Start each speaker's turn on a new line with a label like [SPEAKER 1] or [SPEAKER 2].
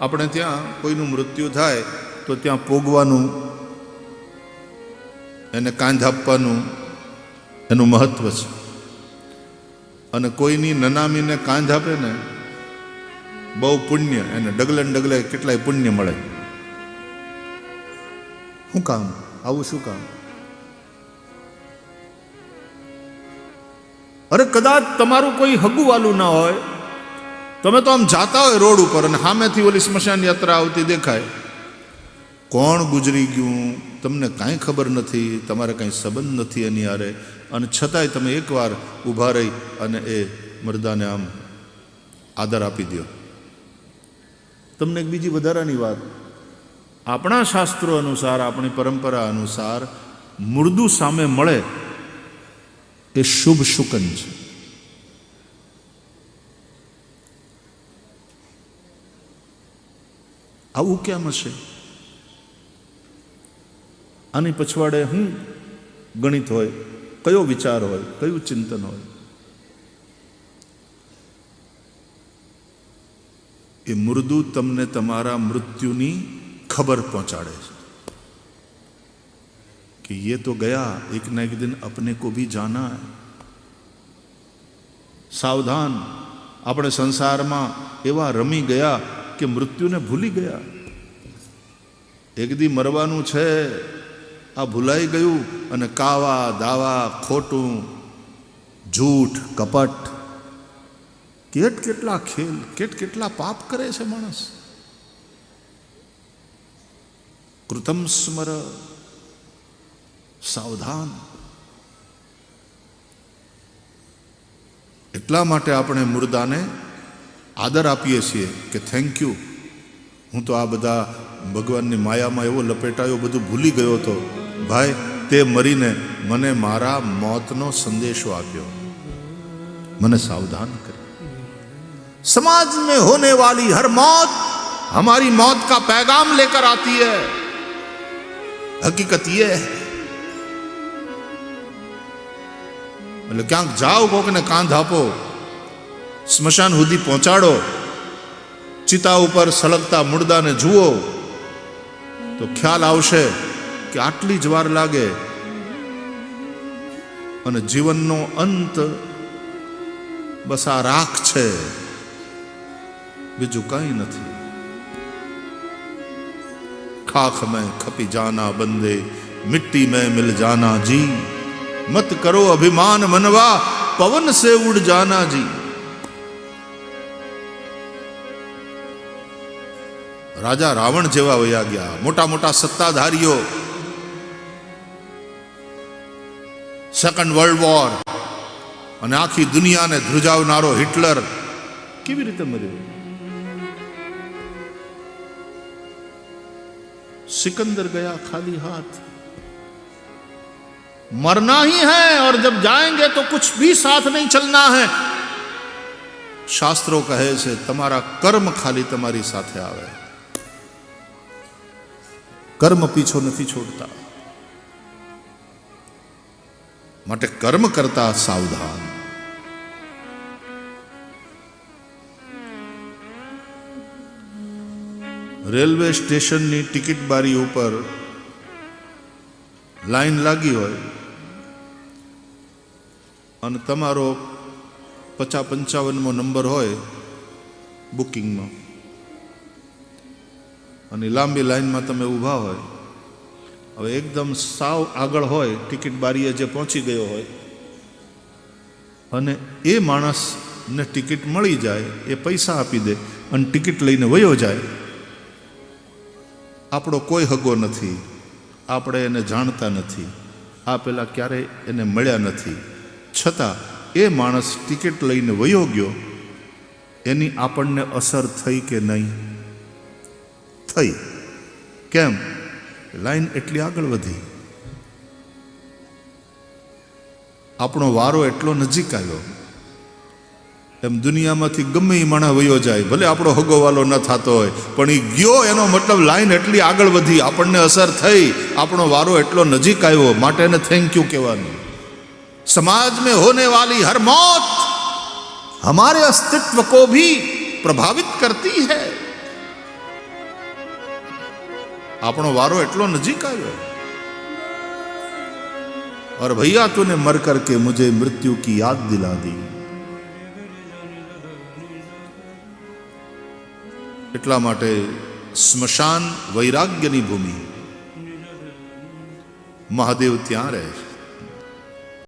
[SPEAKER 1] આપણે ત્યાં કોઈનું મૃત્યુ થાય તો ત્યાં પોગવાનું, એને કાંધ આપવાનું, એનું મહત્વ છે. અને કોઈની નનામીને કાંધ આપે ને, બહુ પુણ્ય, એને ડગલે ને ડગલે કેટલાય પુણ્ય મળે. શું કામ? આવું શું કામ? અરે કદાચ તમારું કોઈ હગુવાલું ના હોય તમે તો આમ જાતા હોય રોડ ઉપર અને સામેથી ઓલી સ્મશાન યાત્રા આવતી દેખાય. કોણ ગુજરી ગયું? તમને કાંઈ ખબર નથી, તમારે કાંઈ સંબંધ નથી એની હારે અને છતાંય તમે એકવાર ઊભા રહી અને એ મરદાને આમ આદર આપી દો તમને એક બીજી વધારાની વાત. આપણા શાસ્ત્રો અનુસાર, આપણી પરંપરા અનુસાર, મૃદુ સામે મળે એ શુભ શુકન છે. આવું કેમ હશે આની પછવાડે શું ગણિત હોય કયો વિચાર હોય કયું ચિંતન હોય એ મૃદુ તમને તમારા મૃત્યુની ખબર પહોંચાડે છે कि ये तो गया एक न एक दिन अपने को भी जाना है સાવધાન આપણે સંસારમાં એવા રમી ગયા કે મૃત્યુને ભૂલી ગયા એક દી મરવાનું છે. આ ભૂલાઈ ગયું અને કાવા, દાવા, ખોટું, જૂઠ, કપટ. કેટ કેટલા ખેલ, કેટ કેટલા પાપ કરે છે માણસ. કૃતમ સ્મર સાવધાન. એટલા માટે આપણે મુર્દાને આદર આપીએ છીએ કે થેન્ક યુ હું તો આ બધા ભગવાનની માયામાં એવો લપેટાયો બધું ભૂલી ગયો હતો ભાઈ તે મરીને મને મારા મોતનો સંદેશો આપ્યો મને સાવધાન કરે समाज में होने वाली हर मौत हमारी मौत का पैगाम लेकर आती है હકીકત ये है એટલે ક્યાંક જાઓ કોકને કાંધ આપો સ્મશાન સુધી પહોંચાડો ચિતા ઉપર સળગતા મુર્દાને જુઓ, તો ખ્યાલ આવશે કે આટલી જ વાર લાગે અને જીવનનો અંત બસ આ રાખ છે. બીજું કાંઈ નથી. ખાખ મેં ખપી જાના બંદે, મિટ્ટી મેં મિલ જાના જી. મત કરો અભિમાન મનવા, પવન સે ઉડ જાના જી. રાજા રાવણ જેવા વયા ગયા મોટા મોટા સત્તાધારીઓ સેકન્ડ વર્લ્ડ વોર અને આખી દુનિયાને ધ્રુજાવનારો હિટલર કેવી રીતે મર્યો सिकंदर गया खाली हाथ मरना ही है और जब जाएंगे तो कुछ भी साथ नहीं चलना है શાસ્ત્રો કહે છે તમારા કર્મ ખાલી તમારી સાથે આવે કર્મ પીછો નથી છોડતા. માટે કર્મ કરતા સાવધાન. રેલવે સ્ટેશનની ટિકિટ બારી ઉપર લાઈન લાગી હોય અને તમારો પચા પંચાવનમો નંબર હોય બુકિંગમાં. અને લાંબી લાઈનમાં તમે ઊભા હોય. હવે એકદમ સાવ આગળ હોય, ટિકિટ બારીએ જે પહોંચી ગયો હોય. અને એ માણસને ટિકિટ મળી જાય, એ પૈસા આપી દે અને ટિકિટ લઈને વયો જાય. આપણો કોઈ હગો નથી. આપણે એને જાણતા નથી. આ પેલા ક્યારેય એને મળ્યા નથી. છતાં એ માણસ ટિકિટ લઈને વયો ગયો. એની આપણને અસર થઈ કે નહીં? થઈ. કેમ? લાઈન એટલી આગળ વધી. આપણો વારો એટલો નજીક આવ્યો. એમ દુનિયામાંથી ગમે એ માણસ વયો જાય, ભલે આપણો હગોવાલો ન થતો હોય, પણ એ ગયો એનો મતલબ લાઈન એટલી આગળ વધી, આપણને અસર થઈ, આપણો વારો એટલો નજીક આવ્યો માટે એને થેન્ક યુ કહેવાનું. સમાજ મેં હોને વાલી હર મોત હમારે અસ્તિત્વ કો ભી પ્રભાવિત કરતી હૈ. આપણો વારો એટલો નજીક આવ્યો और भैया तूने मर करके मुझे मृत्यु की याद दिला दी એટલા માટે સ્મશાન વૈરાગ્યની ભૂમિ મહાદેવ ત્યાં રહે છે